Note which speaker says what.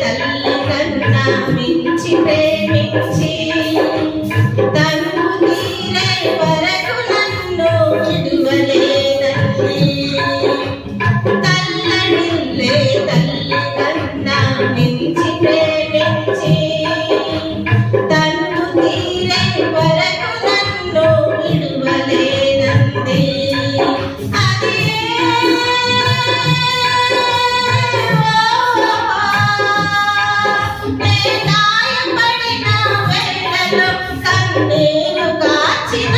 Speaker 1: తల్లి కన్నా మించి ప్రేమించి తను